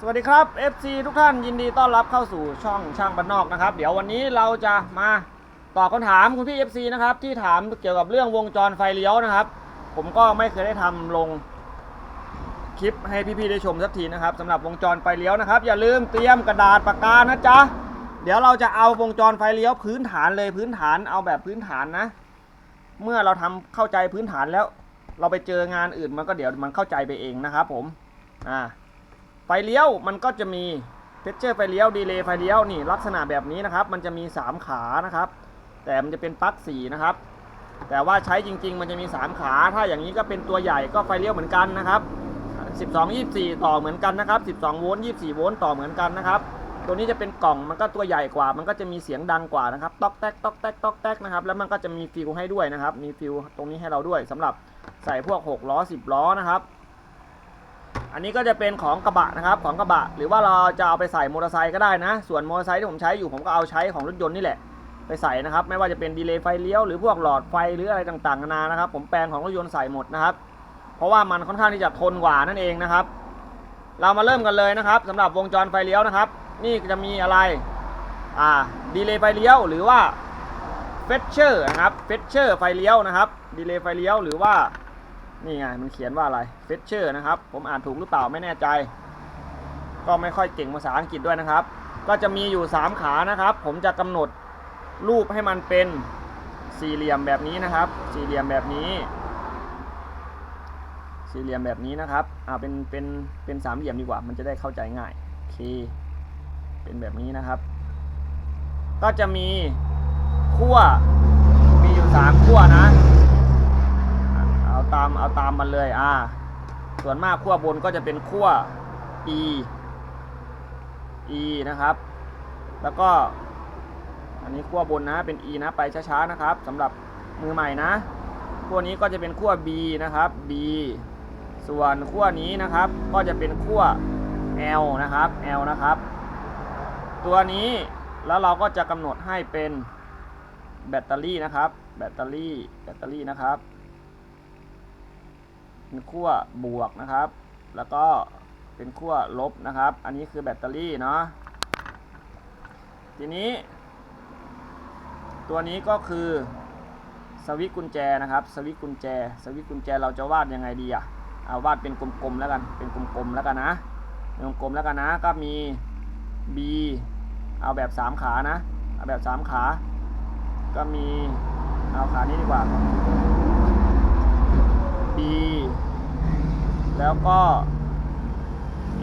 สวัสดีครับ FC ทุกท่านยินดีต้อนรับเข้าสู่ช่องช่างบ้านนอกนะครับ เดี๋ยววันนี้เราจะมาตอบคำถามคุณพี่ FC นะครับที่ถามเกี่ยวกับเรื่องวงจรไฟเลี้ยวนะครับ ผมก็ไม่เคยได้ทำลงคลิปให้พี่ๆได้ชมสักทีนะครับสำหรับวงจรไฟเลี้ยวนะครับ อย่าลืมเตรียมกระดาษปากกานะจ๊ะเดี๋ยวเราจะเอาวงจรไฟเลี้ยวพื้นฐานเลยพื้นฐานเอาแบบพื้นฐานนะ เมื่อเราทำเข้าใจพื้นฐานแล้ว เราไปเจองานอื่นมันก็เดี๋ยวมันเข้าใจไปเองนะครับผมอ่า ไฟเลี้ยวมันก็จะมีเพชเชอร์ไฟเลี้ยวดีเลย์ไฟเลี้ยวนี่ลักษณะแบบนี้นะครับ มันจะมี 3 ขานะครับ แต่มันจะเป็นปลั๊กสีนะครับ แต่ว่าใช้จริง ๆ มันจะมี 3 ขา ถ้าอย่างนี้ก็เป็นตัวใหญ่ก็ไฟเลี้ยวเหมือนกันนะครับ 12 24 ต่อเหมือนกันนะครับ 12 โวลต์ 24 โวลต์ต่อเหมือนกันนะครับ ตัวนี้จะเป็นกล่องมันก็ตัวใหญ่กว่า มันก็จะมีเสียงดังกว่านะครับต๊อกแตกต๊อกแตกต๊อกแตกนะครับ แล้วมันก็จะมีฟิลให้ด้วยนะครับ มีฟิลตรงนี้ให้เราด้วยสำหรับใส่พวก 6 ล้อ 10 ล้อนะครับ อันนี้ก็จะเป็นของกระบะนะครับของกระบะ หรือว่าเราจะเอาไปใส่มอเตอร์ไซค์ก็ได้นะ ส่วนมอเตอร์ไซค์ที่ผมใช้อยู่ผมก็เอาใช้ของรถยนต์นี่แหละไปใส่นะครับ ไม่ว่าจะเป็นดีเลย์ไฟเลี้ยวหรือพวกหลอดไฟหรืออะไรต่างๆนานานะครับ ผมแปลงของรถยนต์ใส่หมดนะครับ เพราะว่ามันค่อนข้างที่จะทนกว่านั่นเองนะครับ เรามาเริ่มกันเลยนะครับสำหรับวงจรไฟเลี้ยวนะครับ นี่จะมีอะไรอ่าดีเลย์ไฟเลี้ยวหรือว่าเฟชเชอร์นะครับเฟชเชอร์ไฟเลี้ยวนะครับดีเลย์ไฟเลี้ยวหรือว่า นี่ไงมันเขียนว่าอะไรเฟชเชอร์นะครับ ผมอ่านถูกหรือเปล่าไม่แน่ใจ ก็ไม่ค่อยเก่งภาษาอังกฤษด้วยนะครับ ก็จะมีอยู่ 3 ขานะครับ ผมจะกำหนดรูปให้มันเป็นสี่เหลี่ยมแบบนี้นะครับ สี่เหลี่ยมแบบนี้ สี่เหลี่ยมแบบนี้นะครับอ่าเป็นเป็นเป็นสามเหลี่ยมดีกว่า มันจะได้เข้าใจง่ายโอเคเป็นแบบนี้นะครับ ก็จะมีขั้วมีอยู่สามขั้วนะาตามเอาตามมันเลยอ่าส่วนมากขั้วบนก็จะเป็นขั้ว e e นะครับ แล้วก็อันนี้ขั้วบนนะเป็น e นะไปช้าๆนะครับสำหรับมือใหม่นะขั้วนี้ก็จะเป็นขั้ว b นะครับ b ส่วนขั้วนี้นะครับก็จะเป็นขั้ว l นะครับ l นะครับ ตัวนี้แล้วเราก็จะกำหนดให้เป็นแบตเตอรี่นะครับ แบตเตอรี่แบตเตอรี่นะครับ เป็นขั้วบวกนะครับ แล้วก็เป็นขั้วลบนะครับ อันนี้คือแบตเตอรี่เนาะทีนี้ ตัวนี้ก็คือสวิตกุญแจนะครับ สวิตกุญแจ สวิตกุญแจเราจะวาดยังไงดีอะเอาวาดเป็นกลมๆแล้วกัน เป็นกลมๆแล้วกันนะเป็นกลมๆแล้วกันนะ ก็มี B เอาแบบ 3 ขานะ เอาแบบ 3 ขา ก็มี เอาขานี้ดีกว่า B แล้วก็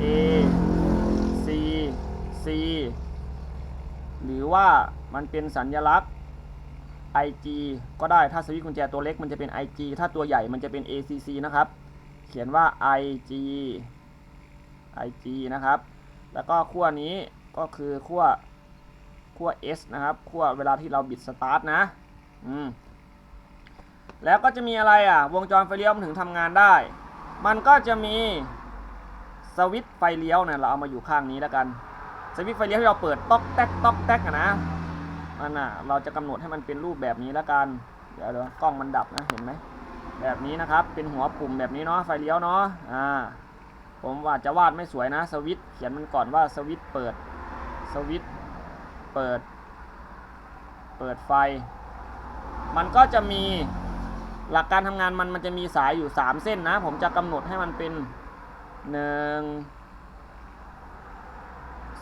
A C C หรือว่ามันเป็นสัญลักษณ์ IG ก็ได้ถ้าสวิตช์กุญแจตัวเล็กมันจะเป็น IG ถ้าตัวใหญ่มันจะเป็น ACC นะครับ เขียนว่า IG IG นะครับ แล้วก็ขั้วนี้ก็คือขั้วขั้ว S นะครับขั้วเวลาที่เราบิดสตาร์ทนะ อืม แล้วก็จะมีอะไรอะ วงจรไฟเลี้ยวมันถึงทำงานได้ มันก็จะมีสวิตไฟเลี้ยวเนี่ยเราเอามาอยู่ข้างนี้แล้วกัน สวิตไฟเลี้ยวที่เราเปิดต๊อกแต๊กต๊อกแต๊กอะนะมันอะเราจะกำหนดให้มันเป็นรูปแบบนี้แล้วกัน เดี๋ยวเดี๋ยวกล้องมันดับนะเห็นไหมแบบนี้นะครับเป็นหัวปุ่มแบบนี้เนาะไฟเลี้ยวเนาะอ่าผมว่าจะวาดไม่สวยนะสวิตเขียนมันก่อนว่าสวิตเปิดสวิตเปิด เปิดไฟ มันก็จะมี หลักการทำงานมันมันจะมีสายอยู่ 3 เส้นนะ ผมจะกำหนดให้มันเป็น 1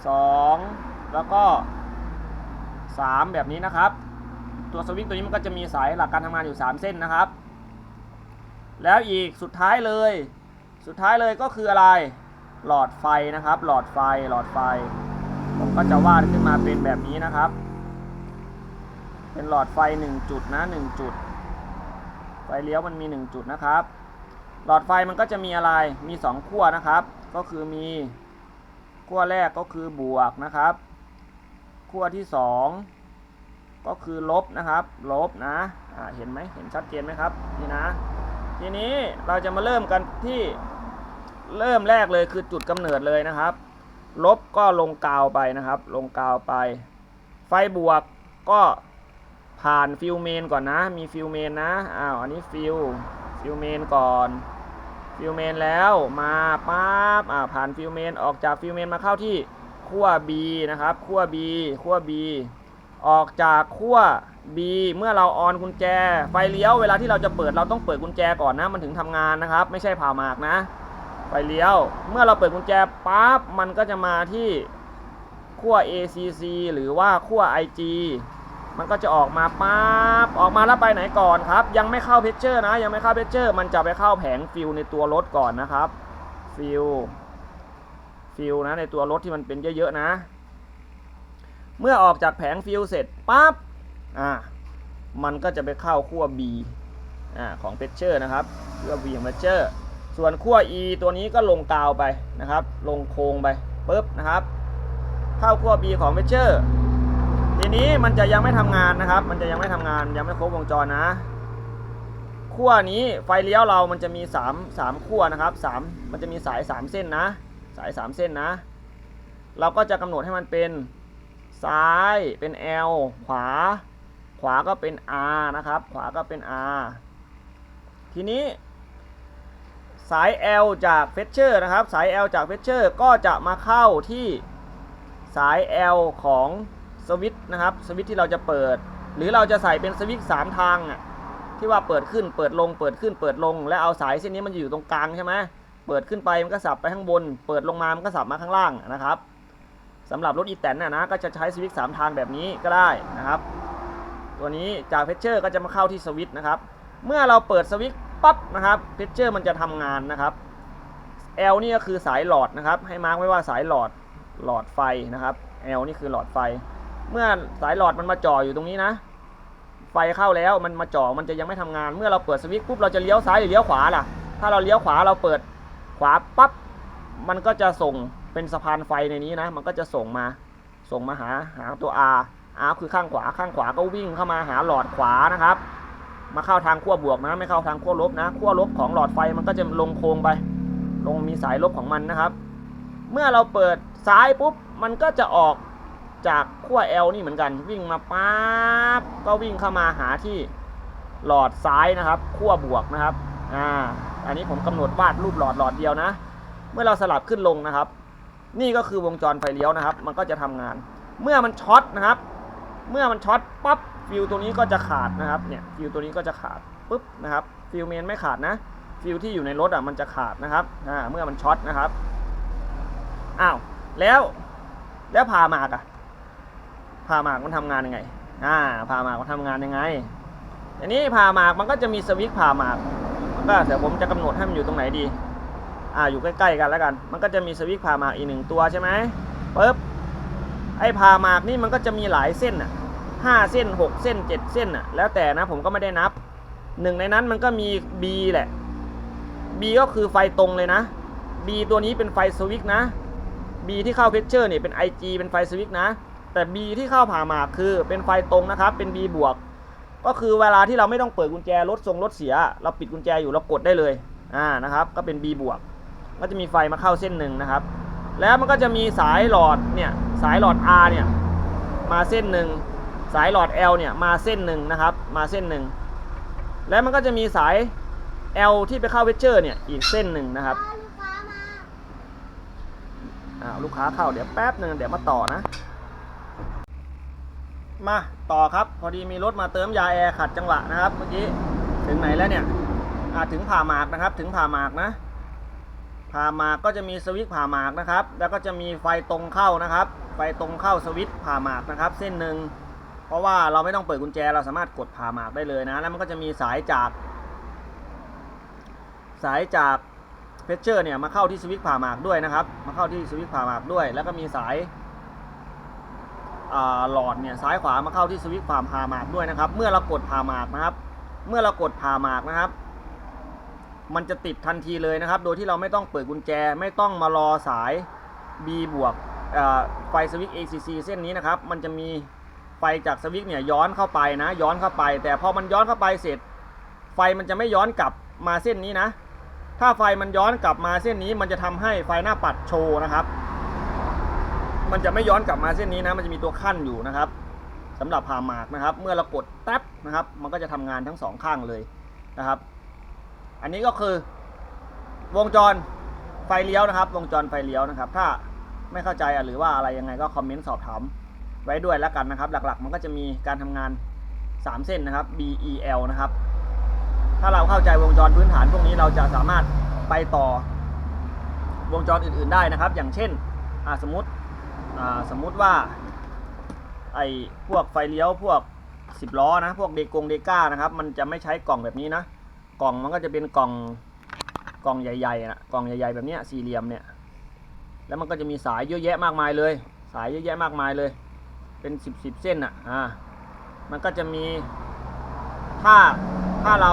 2 แล้วก็ 3 แบบนี้นะครับ ตัวสวิตช์ตัวนี้มันก็จะมีสายหลักการทำงานอยู่ 3 เส้นนะครับ แล้วอีกสุดท้ายเลย สุดท้ายเลยก็คืออะไร หลอดไฟนะครับ หลอดไฟหลอดไฟ ผมก็จะวาดขึ้นมาเป็นแบบนี้นะครับ เป็นหลอดไฟ 1 จุดนะ 1 จุด ไฟเลี้ยวมันมี 1 จุดนะครับ หลอดไฟมันก็จะมีอะไร มี 2 ขั้วนะครับ ก็คือมีขั้วแรกก็คือบวกนะครับ ขั้วที่ 2 ก็คือลบนะครับ ลบนะอ่าเห็นไหมเห็นชัดเจนไหมครับ นี่นะ ทีนี้เราจะมาเริ่มกันที่เริ่มแรกเลยคือจุดกำเนิดเลยนะครับ ลบก็ลงกาวไปนะครับ ลงกาวไป ไฟบวกก็ ผ่านฟิลเมนก่อนนะ มีฟิลเมนนะ อ้าว อันนี้ฟิลฟิลเมนก่อน ฟิลเมนแล้วมาปั๊บอ่าผ่านฟิลเมนออกจากฟิลเมนมาเข้าที่ขั้ว B นะครับขั้ว B ขั้ว B ออกจากขั้ว B เมื่อเราออนกุญแจ ไฟเลี้ยวเวลาที่เราจะเปิดเราต้องเปิดกุญแจก่อนนะ มันถึงทำงานนะครับ ไม่ใช่ผ่าหมากนะ ไฟเลี้ยว เมื่อเราเปิดกุญแจปั๊บมันก็จะมาที่ขั้ว ACC หรือว่าขั้ว IG มันก็จะออกมาปั๊บออกมาแล้วไปไหนก่อนครับ ยังไม่เข้าเพชเชอร์นะ ยังไม่เข้าเพชเชอร์มันจะไปเข้าแผงฟิลในตัวรถก่อนนะครับฟิลฟิลนะในตัวรถที่มันเป็นเยอะๆนะ เมื่อออกจากแผงฟิลเสร็จปั๊บอ่ามันก็จะไปเข้าขั้ว B อ่าของเพชเชอร์นะครับขั้ว B ของเพชเชอร์ส่วนขั้ว E ตัวนี้ก็ลงกาวไปนะครับ ลงโค้งไปปุ๊บนะครับ เข้าขั้ว B ของเพชเชอร์ ทีนี้มันจะยังไม่ทำงานนะครับ มันจะยังไม่ทำงานยังไม่ครบวงจรนะขั้วนี้ไฟเลี้ยวเรามันจะมี3 3ขั้วนะครับ3มันจะมีสาย 3 เส้นนะ สาย 3 เส้นนะ เราก็จะกำหนดให้มันเป็นซ้ายเป็น L ขวา ขวาก็เป็น R นะครับ ขวาก็เป็น R ทีนี้ สาย L จากเฟชเชอร์นะครับ สาย L จากเฟชเชอร์ก็จะมาเข้าที่สาย L ของ สวิตช์นะครับสวิตช์ที่เราจะเปิด หรือเราจะใส่เป็นสวิตช์สามทางอะที่ว่าเปิดขึ้นเปิดลง เปิดขึ้นเปิดลง แล้วเอาสายเส้นนี้มันอยู่ตรงกลางใช่ไหมเปิดขึ้นไปมันก็สับไปข้างบน เปิดลงมามันก็สับมาข้างล่างนะครับสำหรับรถอีแตนน่ะนะก็จะใช้สวิตช์สามทางแบบนี้ก็ได้นะครับ ตัวนี้จากเพชเชอร์ก็จะมาเข้าที่สวิตช์นะครับ เมื่อเราเปิดสวิตช์ปั๊บนะครับเพชเชอร์มันจะทำงานนะครับ L นี่ก็คือสายหลอดนะครับ ให้มาร์กไว้ว่าสายหลอดหลอดไฟนะครับ L นี่คือหลอดไฟ เมื่อสายหลอดมันมาจ่ออยู่ตรงนี้นะ ไฟเข้าแล้วมันมาจ่อมันจะยังไม่ทำงาน เมื่อเราเปิดสวิตช์ปุ๊บเราจะเลี้ยวซ้ายหรือเลี้ยวขวาล่ะ ถ้าเราเลี้ยวขวาเราเปิดขวาปั๊บมันก็จะส่งเป็นสะพานไฟในนี้นะ มันก็จะส่งมาส่งมาหาหาตัว R R คือข้างขวาข้างขวาก็วิ่งเข้ามาหาหลอดขวานะครับ มาเข้าทางขั้วบวกนะ ไม่เข้าทางขั้วลบนะขั้วลบของหลอดไฟมันก็จะลงโค้งไป ลงมีสายลบของมันนะครับ เมื่อเราเปิดซ้ายปุ๊บมันก็จะออก จากขั้ว L นี่เหมือนกัน วิ่งมาปั๊บก็วิ่งเข้ามาหาที่หลอดซ้ายนะครับขั้วบวกนะครับอ่าอันนี้ผมกำหนดวาดรูปหลอดหลอดเดียวนะ เมื่อเราสลับขึ้นลงนะครับ นี่ก็คือวงจรไฟเลี้ยวนะครับ มันก็จะทำงาน เมื่อมันช็อตนะครับ เมื่อมันช็อตปั๊บฟิวตัวนี้ก็จะขาดนะครับเนี่ยฟิวตัวนี้ก็จะขาดปุ๊บนะครับฟิวเมนไม่ขาดนะฟิวที่อยู่ในรถอะมันจะขาดนะครับอ่าเมื่อมันช็อตนะครับอ้าวแล้วแล้วพามากอะ พาหมากมันทำงานยังไง อ่าพาหมากมันทำงานยังไงอันนี้พาหมากมันก็จะมีสวิตช์พาหมากมันก็เดี๋ยวผมจะกำหนดให้มันอยู่ตรงไหนดี อ่าอยู่ใกล้ๆกันแล้วกัน มันก็จะมีสวิตช์พาหมากอีกหนึ่งตัวใช่ไหมปุ๊บไอ้พาหมากนี่มันก็จะมีหลายเส้นอะห้าเส้นหกเส้นเจ็ดเส้นอะแล้วแต่นะผมก็ไม่ได้นับหนึ่งในนั้นมันก็มี B แหละ B ก็คือไฟตรงเลยนะ B ตัวนี้เป็นไฟสวิตช์นะ B ที่เข้าเพชเชอร์เนี่ยเป็น IG เป็นไฟสวิตช์นะ แต่ B ที่เข้าผ่าหมากคือเป็นไฟตรงนะครับ เป็น B บวก ก็คือเวลาที่เราไม่ต้องเปิดกุญแจรถทรงรถเสีย เราปิดกุญแจอยู่เรากดได้เลย อ่า นะครับ ก็เป็น B บวก ก็จะมีไฟมาเข้าเส้นหนึ่งนะครับ แล้วมันก็จะมีสายหลอดเนี่ย สายหลอด R เนี่ย มาเส้นหนึ่ง สายหลอด L เนี่ย มาเส้นหนึ่งนะครับ มาเส้นหนึ่ง แล้วมันก็จะมีสาย L ที่ไปเข้าเพชเชอร์เนี่ย อีกเส้นหนึ่งนะครับลูกค้ามาลูกค้าเข้าเดี๋ยวแป๊บหนึ่งเดี๋ยวมาต่อนะ มาต่อครับ พอดีมีรถมาเติมยาแอร์ขัดจังหวะนะครับ เมื่อกี้ถึงไหนแล้วเนี่ยอาถึงผ่าหมากนะครับ ถึงผ่าหมากนะ ผ่าหมากก็จะมีสวิตช์ผ่าหมากนะครับ แล้วก็จะมีไฟตรงเข้านะครับ ไฟตรงเข้าสวิตช์ผ่าหมากนะครับ เส้นหนึ่งเพราะว่าเราไม่ต้องเปิดกุญแจเราสามารถกดผ่าหมากได้เลยนะ แล้วมันก็จะมีสายจาก สายจากเพชเชอร์เนี่ยมาเข้าที่สวิตช์ผ่าหมากด้วยนะครับ มาเข้าที่สวิตช์ผ่าหมากด้วย แล้วก็มีสาย หลอดเนี่ยซ้ายขวามาเข้าที่สวิตช์ผ่าผ่าหมากด้วยนะครับ เมื่อเรากดผ่าหมากนะครับ เมื่อเรากดผ่าหมากนะครับ มันจะติดทันทีเลยนะครับ โดยที่เราไม่ต้องเปิดกุญแจ ไม่ต้องมารอสาย B บวกไฟสวิตช์ ACC เส้นนี้นะครับ มันจะมีไฟจากสวิตช์เนี่ยย้อนเข้าไปนะ ย้อนเข้าไป แต่พอมันย้อนเข้าไปเสร็จ ไฟมันจะไม่ย้อนกลับมาเส้นนี้นะ ถ้าไฟมันย้อนกลับมาเส้นนี้ มันจะทำให้ไฟหน้าปัดโชว์นะครับ มันจะไม่ย้อนกลับมาเส้นนี้นะ มันจะมีตัวขั้นอยู่นะครับสำหรับผ่าหมากนะครับ เมื่อเรากดแท็บนะครับ มันก็จะทำงานทั้งสองข้างเลยนะครับ อันนี้ก็คือ วงจรไฟเลี้ยวนะครับ วงจรไฟเลี้ยวนะครับ ถ้าไม่เข้าใจหรือว่าอะไรยังไงก็คอมเมนต์สอบถามไว้ด้วยแล้วกันนะครับ หลักๆ มันก็จะมีการทำงาน 3 เส้นนะครับ B E L นะครับ ถ้าเราเข้าใจวงจรพื้นฐานพวกนี้เราจะสามารถไปต่อวงจรอื่นๆได้นะครับ อย่างเช่นสมมติ สมมุติว่าไอ้พวกไฟเลี้ยวพวก 10 ล้อนะพวกเดกงเดก้านะครับ มันจะไม่ใช้กล่องแบบนี้นะ กล่องมันก็จะเป็นกล่องกล่องใหญ่ๆนะกล่องใหญ่ๆแบบนี้สี่เหลี่ยมเนี่ยแล้วมันก็จะมีสายเยอะแยะมากมายเลย สายเยอะแยะมากมายเลย เป็นสิบสิบเส้นอะอ่ามันก็จะมีถ้าถ้าเรา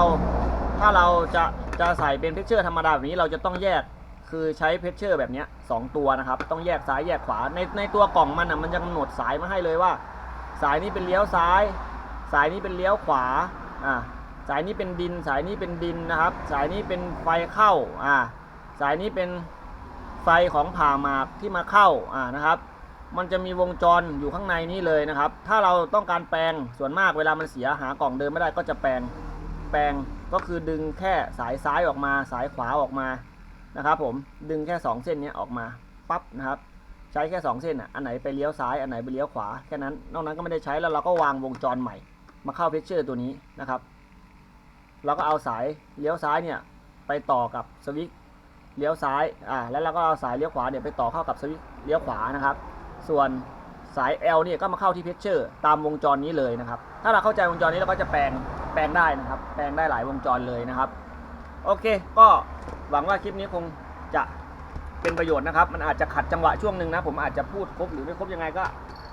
ถ้าเราจะจะใส่เป็นเพชเชอร์ธรรมดาแบบนี้เราจะต้องแยก คือใช้เพชเชอร์แบบนี้สองตัวนะครับ ต้องแยกซ้ายแยกขวา ในในตัวกล่องมันอะมันจะกำหนดสายมาให้เลยว่า สายนี้เป็นเลี้ยวซ้าย สายนี้เป็นเลี้ยวขวาอ่าสายนี้เป็นดิน สายนี้เป็นดินนะครับ สายนี้เป็นไฟเข้าอ่าสายนี้เป็นไฟของผ่าหมากที่มาเข้าอ่านะครับ มันจะมีวงจรอยู่ข้างในนี้เลยนะครับ ถ้าเราต้องการแปลงส่วนมากเวลามันเสียหากล่องเดิมไม่ได้ก็จะแปลงแปลงก็คือดึงแค่สายซ้ายออกมา สายขวาออกมา นะครับผมดึงแค่ 2 เส้นนี้ออกมาปั๊บนะครับใช้แค่ 2 เส้นอะอันไหนไปเลี้ยวซ้ายอันไหนไปเลี้ยวขวาแค่นั้นนอกนั้นก็ไม่ได้ใช้แล้วเราก็วางวงจรใหม่ มาเข้าเพชเชอร์ตัวนี้นะครับ เราก็เอาสายเลี้ยวซ้ายเนี่ยไปต่อกับสวิตช์เลี้ยวซ้ายอ่าแล้วเราก็เอาสายเลี้ยวขวาเนี่ยไปต่อเข้ากับสวิตช์เลี้ยวขวานะครับ ส่วนสาย L เนี่ยก็มาเข้าที่เพชเชอร์ตามวงจรนี้เลยนะครับ ถ้าเราเข้าใจวงจรนี้เราก็จะแปลงแปลงได้นะครับ แปลงได้หลายวงจรเลยนะครับ โอเค ก็หวังว่าคลิปนี้คงจะเป็นประโยชน์นะครับ มันอาจจะขัดจังหวะช่วงหนึ่งนะ ผมอาจจะพูดครบหรือไม่ครบยังไงก็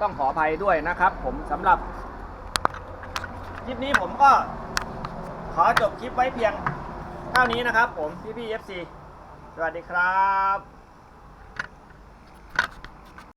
ต้องขออภัยด้วยนะครับ ผมสำหรับคลิปนี้ผมก็ขอจบคลิปไว้เพียงเท่านี้นะครับ ผมพี่พี่เอฟซีสวัสดีครับ